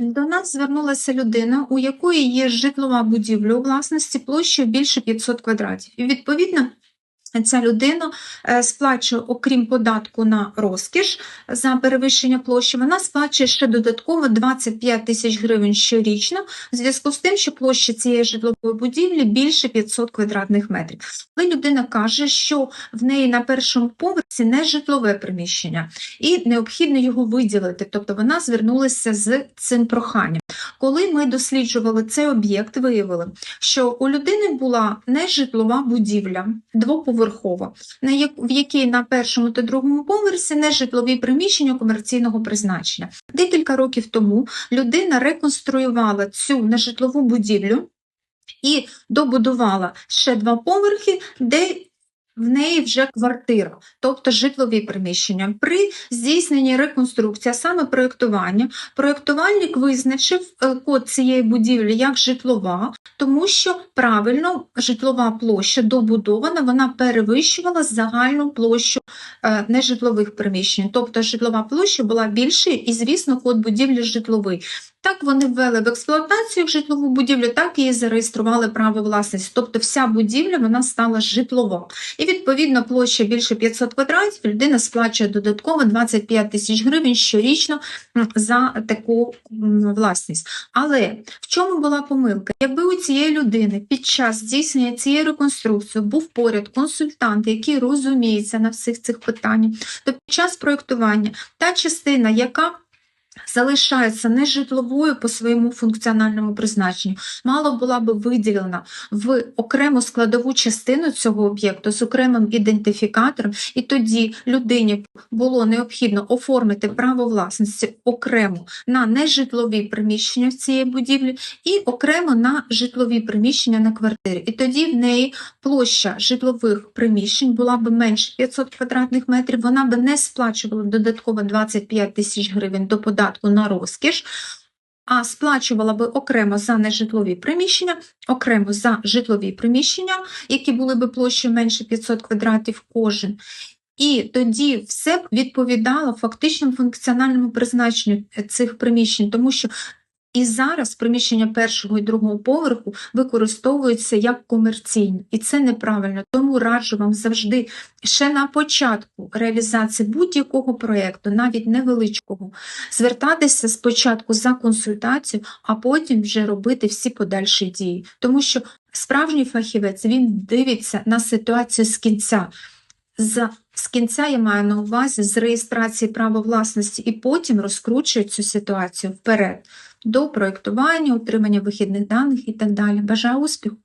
До нас звернулася людина, у якої є житлова будівля у власності площею більше 500 квадратів. І відповідно. Ця людина е, сплачує, окрім податку на розкіш за перевищення площі, вона сплачує ще додатково 25 тисяч гривень щорічно в зв'язку з тим, що площа цієї житлової будівлі більше 500 квадратних метрів. Але людина каже, що в неї на першому поверсі не житлове приміщення, і необхідно його виділити. Тобто вона звернулася з цим проханням. Коли ми досліджували цей об'єкт, виявили, що у людини була нежитлова будівля двоповерхова, в якій на першому та другому поверсі нежитлові приміщення комерційного призначення. Декілька років тому людина реконструювала цю нежитлову будівлю і добудувала ще два поверхи, де в неї вже квартира, тобто житлові приміщення. При здійсненні реконструкції, саме проєктування, проєктувальник визначив е, код цієї будівлі як житлова, тому що правильно житлова площа добудована, вона перевищувала загальну площу е, нежитлових приміщень. Тобто житлова площа була більшою і, звісно, код будівлі житловий. Так вони ввели в експлуатацію житлову будівлю, так і зареєстрували право власності. Тобто вся будівля вона стала житлова. І відповідно площа більше 500 квадратів, людина сплачує додатково 25 тисяч гривень щорічно за таку власність. Але в чому була помилка? Якби у цієї людини під час здійснення цієї реконструкції був поряд консультант, який розуміється на всіх цих питаннях, то під час проєктування та частина, яка залишається нежитловою по своєму функціональному призначенню, мало була би виділена в окрему складову частину цього об'єкту з окремим ідентифікатором, і тоді людині було необхідно оформити право власності окремо на нежитлові приміщення в цій будівлі і окремо на житлові приміщення на квартирі. І тоді в неї площа житлових приміщень була б менше 500 квадратних метрів, вона би не сплачувала додатково 25 тисяч гривень до податку на розкіш, а сплачувала би окремо за нежитлові приміщення, окремо за житлові приміщення, які були би площею менше 500 квадратів кожен. І тоді все б відповідало фактичному функціональному призначенню е, цих приміщень, тому що і зараз приміщення першого і другого поверху використовуються як комерційні, і це неправильно. Тому раджу вам завжди ще на початку реалізації будь-якого проєкту, навіть невеличкого, звертатися спочатку за консультацією, а потім вже робити всі подальші дії. Тому що справжній фахівець він дивиться на ситуацію з кінця. З, з кінця я маю на увазі з реєстрації права власності і потім розкручують цю ситуацію вперед до проєктування, отримання вихідних даних і так далі. Бажаю успіху!